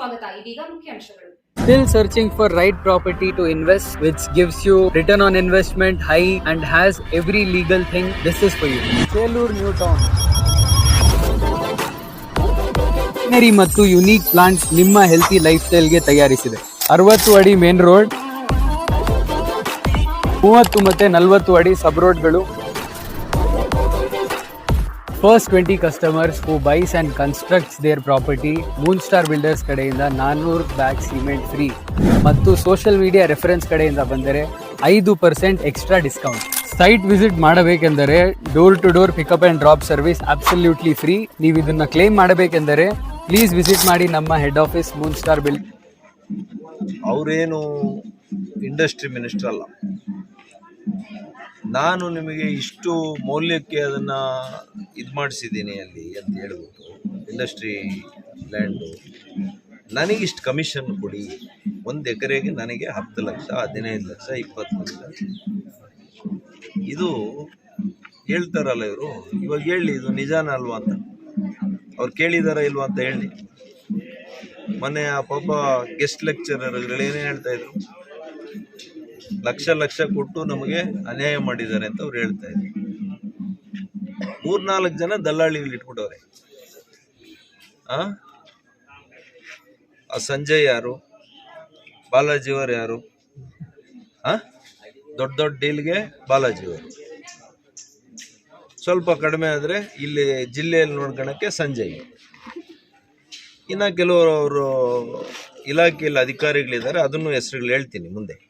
ಸ್ವಾಗತ ಇದೀಗ ಮುಖ್ಯಾಂಶಗಳು Still searching for right property to invest, which gives you return on investment high and has every legal thing. This is for you. Chelur New Town. Greenery ಮತ್ತು unique plants ನಿಮ್ಮ healthy life ಸ್ಟೈಲ್ಗೆ ತಯಾರಿಸಿದೆ ಅರವತ್ತು ಅಡಿ main road ಮೂವತ್ತು ಮತ್ತೆ ನಲವತ್ತು ಅಡಿ ಸಬ್ ರೋಡ್ಗಳು first twenty customers who buys and constructs their property moon star builders ಕಡೆಯಿಂದ ನಾನ್ನೂರು ಬ್ಯಾಗ್ ಸಿಮೆಂಟ್ ಫ್ರೀ ಮತ್ತು ಸೋಷಿಯಲ್ ಮೀಡಿಯಾ ರೆಫರೆನ್ಸ್ ಕಡೆಯಿಂದ ಬಂದರೆ ಐದು percent extra discount site visit ಮಾಡಬೇಕೆಂದರೆ door to door pickup and drop service absolutely free ನೀವು ಇದನ್ನು claim ಮಾಡಬೇಕೆಂದರೆ ಪ್ಲೀಸ್ ವಿಸಿಟ್ ಮಾಡಿ ನಮ್ಮ head office moon star build ಅವರೇನು ಇಂಡಸ್ಟ್ರಿ ಮಿನಿಸ್ಟರ್ ಅಲ್ಲ. ನಾನು ನಿಮಗೆ ಇಷ್ಟು ಮೌಲ್ಯಕ್ಕೆ ಅದನ್ನು ಇದು ಮಾಡಿಸಿದ್ದೀನಿ ಅಲ್ಲಿ ಅಂತ ಹೇಳ್ಬಿಟ್ಟು ಇಂಡಸ್ಟ್ರಿ ಲ್ಯಾಂಡು ನನಗಿಷ್ಟು ಕಮಿಷನ್ ಕೊಡಿ. ಒಂದು ಎಕರೆಗೆ ನನಗೆ ಹತ್ತು ಲಕ್ಷ, ಹದಿನೈದು ಲಕ್ಷ, ಇಪ್ಪತ್ತು ಲಕ್ಷ. ಇದು ಹೇಳ್ತಾರಲ್ಲ ಇವರು. ಇವಾಗ ಹೇಳಿ, ಇದು ನಿಜಾನ ಅಲ್ವಾ ಅಂತ. ಅವ್ರು ಕೇಳಿದಾರ ಇಲ್ವಾ ಅಂತ ಹೇಳಿ. ಮೊನ್ನೆ ಆ ಪಾಪ ಗೆಸ್ಟ್ ಲೆಕ್ಚರರ್ಗಳು ಏನೇ ಹೇಳ್ತಾ ಇದ್ರು? ಲಕ್ಷ ಲಕ್ಷ ಕೊಟ್ಟು ನಮಗೆ ಅನ್ಯಾಯ ಮಾಡಿದ್ದಾರೆ ಅಂತ ಅವ್ರು ಹೇಳ್ತಾ ಇದ್ರು. ಮೂರ್ನಾಲ್ಕು ಜನ ದಲ್ಲಾಳಿಗಳು ಇಟ್ಬಿಟ್ಟವ್ರೆ. ಆ? ಸಂಜಯ್ ಯಾರು? ಬಾಲಾಜಿಯವರು ಯಾರು? ಆ? ದೊಡ್ಡ ದೊಡ್ಡ ಡೀಲ್ಗೆ ಬಾಲಾಜಿಯವರು ಸ್ವಲ್ಪ ಕಡಿಮೆ ಆದರೆ ಇಲ್ಲಿ ಜಿಲ್ಲೆಯಲ್ಲಿ ನೋಡ್ಕೊಳಕ್ಕೆ ಸಂಜಯ್. ಇನ್ನು ಕೆಲವರು ಅವರು ಇಲಾಖೆಯಲ್ಲಿ ಅಧಿಕಾರಿಗಳಿದ್ದಾರೆ, ಅದನ್ನು ಹೆಸರುಗಳು ಹೇಳ್ತೀನಿ ಮುಂದೆ.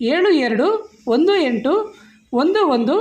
ಏಳು ಎರಡು ಒಂದು ಎಂಟು ಒಂದು ಒಂದು